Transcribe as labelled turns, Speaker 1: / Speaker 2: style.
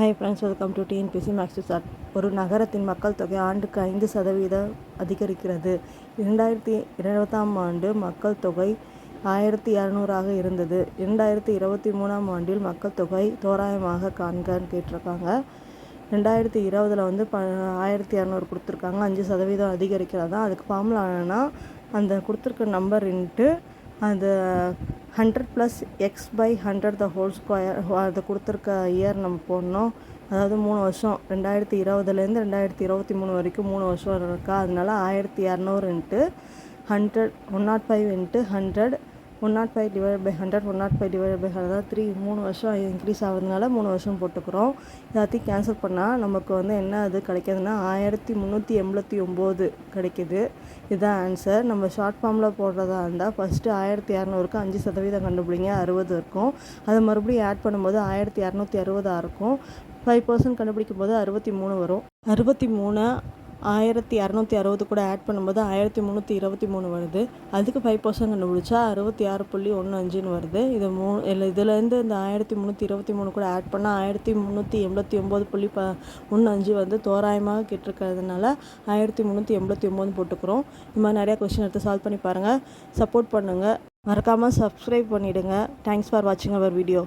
Speaker 1: Hi friends welcome to TNPSC maths sir ஒரு நகரத்தின் மக்கள் தொகை ஆண்டுக்கு ஐந்து சதவீதம் அதிகரிக்கிறது. இரண்டாயிரத்தி இருபதாம் ஆண்டு மக்கள் தொகை ஆயிரத்தி இரநூறாக இருந்தது. இரண்டாயிரத்தி இருபத்தி மூணாம் ஆண்டில் மக்கள் தொகை தோராயமாக காண்கன்னு கேட்டிருக்காங்க. ரெண்டாயிரத்தி இருபதில் வந்து ப ஆயிரத்தி இரநூறு கொடுத்துருக்காங்க. அஞ்சு சதவீதம் அதிகரிக்கிறது. தான் அதுக்கு ஃபார்முலா அந்த கொடுத்துருக்க நம்பர் இன்ட்டு அந்த hundred plus X by hundred the whole square அதை கொடுத்துருக்க இயர் நம்ம போடணும். அதாவது மூணு வருஷம் ரெண்டாயிரத்தி இருபதுலேருந்து ரெண்டாயிரத்தி இருபத்தி மூணு வரைக்கும் மூணு வருஷம் இருக்கா? அதனால ஆயிரத்தி இரநூறு into hundred one nought five into hundred one nought five divide by hundred one nought five divide by hundred three மூணு வருஷம் இன்க்ரீஸ் ஆகிறதுனால மூணு வருஷம் போட்டுக்கிறோம். எல்லாத்தையும் கேன்சல் பண்ணால் நமக்கு வந்து என்ன அது கிடைக்கிதுன்னா ஆயிரத்தி முந்நூற்றி எண்பத்தி ஒம்பது கிடைக்கிது. இதுதான் ஆன்சர் நம்ம ஷார்ட் ஃபார்மில் போடுறதா இருந்தால் ஃபஸ்ட்டு ஆயிரத்தி இரநூறுக்கு அஞ்சு சதவீதம் கண்டுபிடிங்க அறுபது இருக்கும். அதை மறுபடியும் ஆட் பண்ணும்போது ஆயிரத்தி இரநூத்தி அறுபதாக இருக்கும். ஃபைவ் பர்சன்ட் கண்டுபிடிக்கும் போது அறுபத்தி மூணு வரும். அறுபத்தி மூணு ஆயிரத்தி இரநூத்தி அறுபது கூட ஆட் பண்ணும்போது ஆயிரத்தி முந்நூற்றி இருபத்தி மூணு வருது. அதுக்கு ஃபைவ் பர்சன்ட் கண்டுபிடிச்சா அறுபத்தி ஆறு புள்ளி ஒன்று அஞ்சுன்னு வருது. இது மூ இல்லை இதுலேருந்து இந்த ஆயிரத்தி முந்நூற்றி இருபத்தி மூணு கூட ஆட் பண்ணால் ஆயிரத்தி முந்நூற்றி எண்பத்தி ஒம்பது புள்ளி ப ஒன்று அஞ்சு வந்து தோராயமாக கிட்டிருக்கிறதுனால ஆயிரத்தி முந்நூற்றி எண்பத்தி ஒம்பது போட்டுக்கிறோம். இந்த மாதிரி நிறையா கொஸ்டின் எடுத்து சால்வ் பண்ணி பாருங்கள் சப்போர்ட் பண்ணுங்கள் மறக்காமல் சப்ஸ்கிரைப் பண்ணிவிடுங்க தேங்க்ஸ் ஃபார் வாட்சிங் அவர் வீடியோ